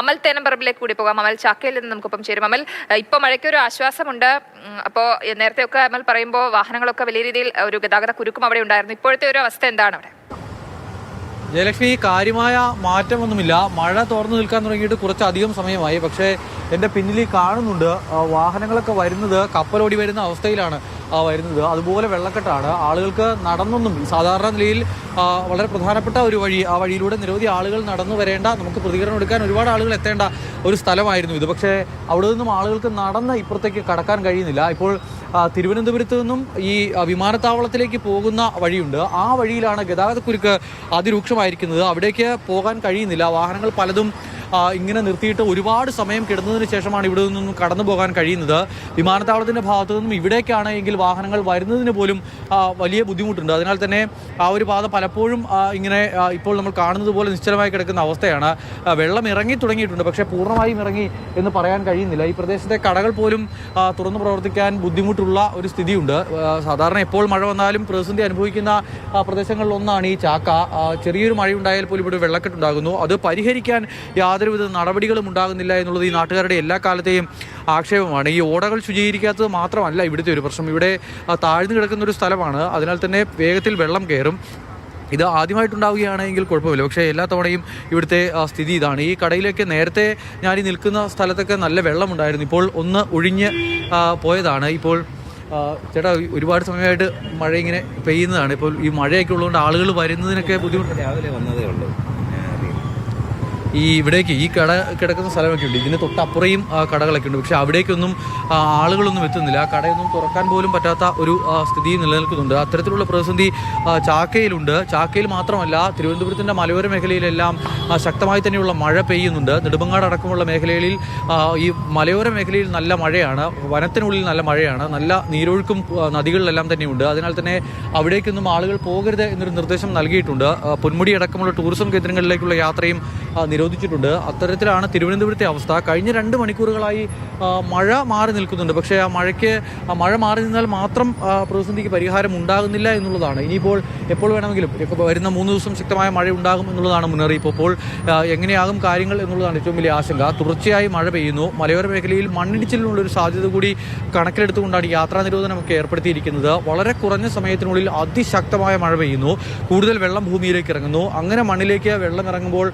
അമൽ തേനമ്പറമ്പിലേക്ക് കൂടി പോകാം. അമൽ ചാക്കയിൽ നിന്ന് നമുക്കൊപ്പം ചേരും. അമൽ ഇപ്പൊ മഴയ്ക്ക് ഒരു ആശ്വാസമുണ്ട്. അപ്പോ നേരത്തെ ഒക്കെ അമൽ പറയുമ്പോൾ വാഹനങ്ങളൊക്കെ വലിയ രീതിയിൽ ഒരു ഗതാഗത കുരുക്കും അവിടെ ഉണ്ടായിരുന്നു. ഇപ്പോഴത്തെ ഒരു അവസ്ഥ എന്താണ് അവിടെ? ജയലക്ഷ്മി കാര്യമായ മാറ്റമൊന്നുമില്ല. മഴ തുറന്നു നിൽക്കാൻ തുടങ്ങിയിട്ട് കുറച്ചധികം സമയമായി. പക്ഷേ എന്റെ പിന്നിൽ കാണുന്നുണ്ട് വാഹനങ്ങളൊക്കെ വരുന്നത് കപ്പലോടി വരുന്ന അവസ്ഥയിലാണ്. വരുന്നത്. അതുപോലെ വെള്ളക്കെട്ടാണ്. ആളുകൾക്ക് നടന്നൊന്നും സാധാരണ നിലയിൽ വളരെ പ്രധാനപ്പെട്ട ഒരു വഴി ആ വഴിയിലൂടെ നിരവധി ആളുകൾ നടന്നു വരേണ്ട നമുക്ക് പ്രതികരണം എടുക്കാൻ ഒരുപാട് ആളുകൾ എത്തേണ്ട ഒരു സ്ഥലമായിരുന്നു ഇത്. പക്ഷേ അവിടെ നിന്നും ആളുകൾക്ക് നടന്ന് ഇപ്പുറത്തേക്ക് കടക്കാൻ കഴിയുന്നില്ല. ഇപ്പോൾ തിരുവനന്തപുരത്ത് നിന്നും ഈ വിമാനത്താവളത്തിലേക്ക് പോകുന്ന വഴിയുണ്ട്. ആ വഴിയിലാണ് ഗതാഗതക്കുരുക്ക് അതിരൂക്ഷമായിരിക്കുന്നത്. അവിടേക്ക് പോകാൻ കഴിയുന്നില്ല. വാഹനങ്ങൾ പലതും ഇങ്ങനെ നിർത്തിയിട്ട് ഒരുപാട് സമയം കിടന്നതിന് ശേഷമാണ് ഇവിടെ നിന്നും കടന്നു പോകാൻ കഴിയുന്നത്. വിമാനത്താവളത്തിന്റെ ഭാഗത്തു നിന്നും ഇവിടേക്കാണ് എങ്കിൽ വാഹനങ്ങൾ വരുന്നതിന് പോലും വലിയ ബുദ്ധിമുട്ടുണ്ട്. അതിനാൽ തന്നെ ആ ഒരു പാത പലപ്പോഴും ഇങ്ങനെ ഇപ്പോൾ നമ്മൾ കാണുന്നത് പോലെ നിശ്ചലമായി കിടക്കുന്ന അവസ്ഥയാണ്. വെള്ളം ഇറങ്ങി തുടങ്ങിയിട്ടുണ്ട്. പക്ഷേ പൂർണമായും ഇറങ്ങി എന്ന് പറയാൻ കഴിയുന്നില്ല. ഈ പ്രദേശത്തെ കടകൾ പോലും തുറന്നു പ്രവർത്തിക്കാൻ ബുദ്ധിമുട്ടുള്ള ഒരു സ്ഥിതിയുണ്ട്. സാധാരണ എപ്പോൾ മഴ വന്നാലും പ്രതിസന്ധി അനുഭവിക്കുന്ന പ്രദേശങ്ങളിലൊന്നാണ് ഈ ചാക്ക. ചെറിയൊരു മഴയുണ്ടായാൽ പോലും ഇവിടെ വെള്ളക്കെട്ടുണ്ടാകുന്നു അത് പരിഹരിക്കാൻ യാതൊരുവിധ നടപടികളും ഉണ്ടാകുന്നില്ല എന്നുള്ളത് ഈ നാട്ടുകാരുടെ എല്ലാ കാലത്തെയും ആക്ഷേപമാണ്. ഈ ഓടകൾ ശുചീകരിക്കാത്തത് മാത്രമല്ല ഇവിടുത്തെ ഒരു പ്രശ്നം. ഇവിടെ താഴ്ന്നു കിടക്കുന്ന ഒരു സ്ഥലമാണ്. അതിനാൽ തന്നെ വേഗത്തിൽ വെള്ളം കയറും. ഇത് ആദ്യമായിട്ടുണ്ടാവുകയാണെങ്കിൽ കുഴപ്പമില്ല. പക്ഷേ എല്ലാ തവണയും ഇവിടുത്തെ സ്ഥിതി ഇതാണ്. ഈ കടയിലേക്ക് നേരത്തെ ഞാൻ ഈ നിൽക്കുന്ന സ്ഥലത്തൊക്കെ നല്ല വെള്ളമുണ്ടായിരുന്നു. ഇപ്പോൾ ഒന്ന് ഒഴിഞ്ഞ് പോയതാണ്. ഇപ്പോൾ ചേട്ടാ ഒരുപാട് സമയമായിട്ട് മഴ ഇങ്ങനെ പെയ്യുന്നതാണ്. ഇപ്പോൾ ഈ മഴയൊക്കെ ഉള്ളതുകൊണ്ട് ആളുകൾ വരുന്നതിനൊക്കെ ബുദ്ധിമുട്ടുണ്ട് രാവിലെ വന്നതേ ഉള്ളൂ. ഈ ഇവിടേക്ക് ഈ കട കിടക്കുന്ന സ്ഥലമൊക്കെ ഉണ്ട്. ഇതിന് തൊട്ടപ്പുറയും കടകളൊക്കെ ഉണ്ട്. പക്ഷേ അവിടേക്കൊന്നും ആളുകളൊന്നും എത്തുന്നില്ല. ആ കടയൊന്നും തുറക്കാൻ പോലും പറ്റാത്ത ഒരു സ്ഥിതി നിലനിൽക്കുന്നുണ്ട്. അത്തരത്തിലുള്ള പ്രതിസന്ധി ചാക്കയിലുണ്ട്. ചാക്കയിൽ മാത്രമല്ല തിരുവനന്തപുരത്തിന്റെ മലയോര മേഖലയിലെല്ലാം ശക്തമായി തന്നെയുള്ള മഴ പെയ്യുന്നുണ്ട്. നെടുമങ്ങാട് അടക്കമുള്ള മേഖലകളിൽ ഈ മലയോര മേഖലയിൽ നല്ല മഴയാണ്. വനത്തിനുള്ളിൽ നല്ല മഴയാണ്. നല്ല നീരൊഴുക്കും നദികളിലെല്ലാം തന്നെയുണ്ട്. അതിനാൽ തന്നെ അവിടേക്കൊന്നും ആളുകൾ പോകരുത് എന്നൊരു നിർദ്ദേശം നൽകിയിട്ടുണ്ട്. പൊന്മുടി അടക്കമുള്ള ടൂറിസം കേന്ദ്രങ്ങളിലേക്കുള്ള യാത്രയും ആ, നിരോധിച്ചിട്ടുണ്ട് അത്തരത്തിലാണ് തിരുവനന്തപുരത്തെ അവസ്ഥ. കഴിഞ്ഞ രണ്ട് മണിക്കൂറുകളായി മഴ മാറി നിൽക്കുന്നുണ്ട്. പക്ഷേ ആ മഴയ്ക്ക് മഴ മാറി നിന്നാൽ മാത്രം പ്രതിസന്ധിക്ക് പരിഹാരം ഉണ്ടാകുന്നില്ല എന്നുള്ളതാണ്. ഇനിയിപ്പോൾ എപ്പോൾ വേണമെങ്കിലും വരുന്ന മൂന്ന് ദിവസം ശക്തമായ മഴ ഉണ്ടാകും എന്നുള്ളതാണ് മുന്നറിയിപ്പ്. അപ്പോൾ എങ്ങനെയാകും കാര്യങ്ങൾ എന്നുള്ളതാണ് ഏറ്റവും വലിയ ആശങ്ക. തുടർച്ചയായി മഴ പെയ്യുന്നു. മലയോര മേഖലയിൽ മണ്ണിടിച്ചിലിനുള്ള ഒരു സാധ്യത കൂടി കണക്കിലെടുത്തുകൊണ്ടാണ് യാത്രാ നിരോധനമൊക്കെ ഏർപ്പെടുത്തിയിരിക്കുന്നത്. വളരെ കുറഞ്ഞ സമയത്തിനുള്ളിൽ അതിശക്തമായ മഴ പെയ്യുന്നു. കൂടുതൽ വെള്ളം ഭൂമിയിലേക്ക് ഇറങ്ങുന്നു. അങ്ങനെ മണ്ണിലേക്ക് വെള്ളം ഇറങ്ങുമ്പോൾ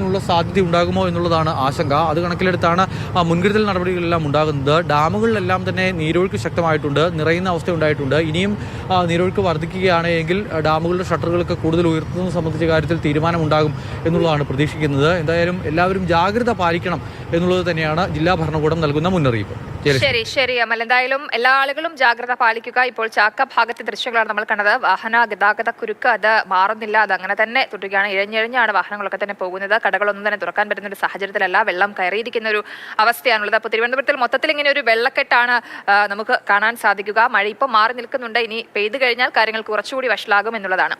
മണ്ണിടിച്ചിലിനുള്ള സാധ്യത ഉണ്ടാകുമോ എന്നുള്ളതാണ് ആശങ്ക. അത് കണക്കിലെടുത്താണ് മുൻകരുതൽ നടപടികളെല്ലാം ഉണ്ടാകുന്നത്. ഡാമുകളിലെല്ലാം തന്നെ നീരൊഴുക്ക് ശക്തമായിട്ടുണ്ട് നിറയുന്ന അവസ്ഥ ഉണ്ടായിട്ടുണ്ട്. ഇനിയും നീരൊഴുക്ക് വർദ്ധിക്കുകയാണെങ്കിൽ ഡാമുകളുടെ ഷട്ടറുകളൊക്കെ കൂടുതൽ ഉയർത്തുന്നത് സംബന്ധിച്ച കാര്യത്തിൽ തീരുമാനമുണ്ടാകും എന്നുള്ളതാണ് പ്രതീക്ഷിക്കുന്നത്. എന്തായാലും എല്ലാവരും ജാഗ്രത പാലിക്കണം. എന്നുള്ളത് തന്നെയാണ് ജില്ലാ ഭരണകൂടം നൽകുന്ന മുന്നറിയിപ്പ്. ശരി ശരി അമൽ. എന്തായാലും എല്ലാ ആളുകളും ജാഗ്രത പാലിക്കുക. ഇപ്പോൾ ചാക്ക ഭാഗത്തെ ദൃശ്യങ്ങളാണ് നമ്മൾ കണ്ടത്. വാഹന ഗതാഗത കുരുക്ക് അത് മാറുന്നില്ല. അത് അങ്ങനെ തന്നെ തുടരുകയാണ്. ഇഴഞ്ഞിഴഞ്ഞാണ് വാഹനങ്ങളൊക്കെ തന്നെ പോകുന്നത്. കടകളൊന്നും തന്നെ തുറക്കാൻ പറ്റുന്ന ഒരു സാഹചര്യത്തിലല്ല. വെള്ളം കയറിയിരിക്കുന്ന ഒരു അവസ്ഥയാണുള്ളത്. അപ്പോൾ തിരുവനന്തപുരത്തിൽ മൊത്തത്തിൽ ഇങ്ങനെ ഒരു വെള്ളക്കെട്ടാണ് നമുക്ക് കാണാൻ സാധിക്കുക. മഴ ഇപ്പോൾ മാറി നിൽക്കുന്നുണ്ട്. ഇനി പെയ്തു കഴിഞ്ഞാൽ കാര്യങ്ങൾ കുറച്ചുകൂടി വഷളാകും എന്നുള്ളതാണ്.